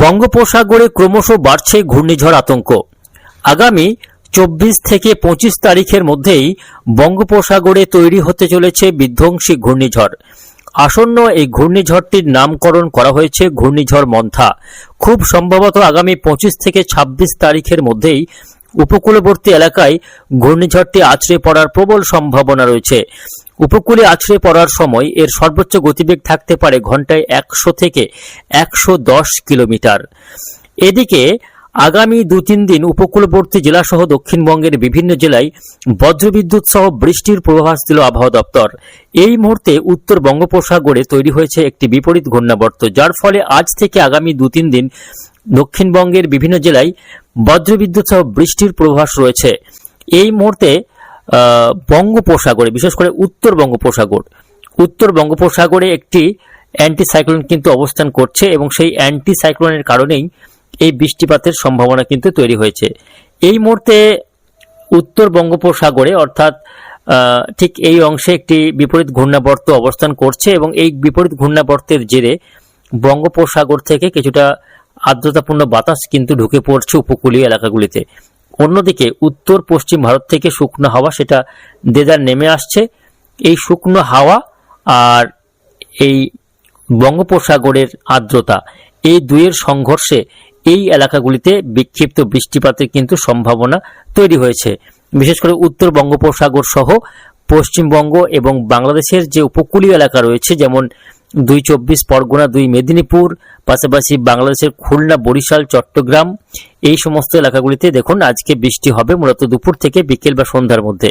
বঙ্গোপসাগরে ক্রমশ বাড়ছে ঘূর্ণিঝড় আতঙ্ক। আগামী চব্বিশ থেকে পঁচিশ তারিখের মধ্যেই বঙ্গোপসাগরে তৈরি হতে চলেছে বিধ্বংসী ঘূর্ণিঝড়। আসন্ন এই ঘূর্ণিঝড়টির নামকরণ করা হয়েছে ঘূর্ণিঝড় মন্থা। খুব সম্ভবত আগামী পঁচিশ থেকে ছাব্বিশ তারিখের মধ্যেই উপকূলবর্তী এলাকায় ঘূর্ণিঝড়টি আছড়ে পড়ার প্রবল সম্ভাবনা রয়েছে। উপকূলে আছড়ে পড়ার সময় এর সর্বোচ্চ গতিবেগ থাকতে পারে ঘন্টায় একশো থেকে একশো দশ কিলোমিটার। এদিকে, আগামী দু তিন দিন উপকূলবর্তী জেলাসহ দক্ষিণবঙ্গের বিভিন্ন জেলায় বজ্রবিদ্যুৎ সহ বৃষ্টির পূর্বাভাস দিল আবহাওয়া দপ্তর। এই মুহূর্তে উত্তর বঙ্গোপসাগরে তৈরি হয়েছে একটি বিপরীত ঘূর্ণাবর্ত, যার ফলে আজ থেকে আগামী দু তিন দিন দক্ষিণবঙ্গের বিভিন্ন জেলায় বজ্রবিদ্যুৎ সহ বৃষ্টির পূর্বাভাস রয়েছে। এই মুহূর্তে বঙ্গোপসাগরে, বিশেষ করে উত্তর বঙ্গোপসাগর, উত্তর বঙ্গোপসাগরে একটি অ্যান্টি সাইক্লোন কিন্তু অবস্থান করছে এবং সেই অ্যান্টি সাইক্লোনের কারণেই এই বৃষ্টিপাতের সম্ভাবনা কিন্তু তৈরি হয়েছে। এই মুহূর্তে উত্তর বঙ্গোপসাগরে অর্থাৎ ঠিক এই অংশে একটি বিপরীত ঘূর্ণাবর্ত অবস্থান করছে এবং এই বিপরীত ঘূর্ণাবর্তের জেরে বঙ্গোপসাগর থেকে কিছুটা আর্দ্রতাপূর্ণ বাতাস কিন্তু ঢুকে পড়ছে উপকূলীয় এলাকাগুলিতে। অন্যদিকে উত্তর পশ্চিম ভারত থেকে শুকনো হাওয়া সেটা দেদার নেমে আসছে। এই শুকনো হাওয়া আর এই বঙ্গোপসাগরের আর্দ্রতা, এই দুইয়ের সংঘর্ষে এই এলাকাগুলিতে বিক্ষিপ্ত বৃষ্টিপাতের কিন্তু সম্ভাবনা তৈরি হয়েছে। বিশেষ করে উত্তর বঙ্গোপসাগর সহ পশ্চিমবঙ্গ এবং বাংলাদেশের যে উপকূলীয় এলাকা রয়েছে, যেমন দুই চব্বিশ পরগনা, দুই মেদিনীপুর, পাশাপাশি বাংলাদেশের খুলনা, বরিশাল, চট্টগ্রাম, এই সমস্ত এলাকাগুলিতে দেখুন আজকে বৃষ্টি হবে মূলত দুপুর থেকে বিকেল বা সন্ধ্যার মধ্যে।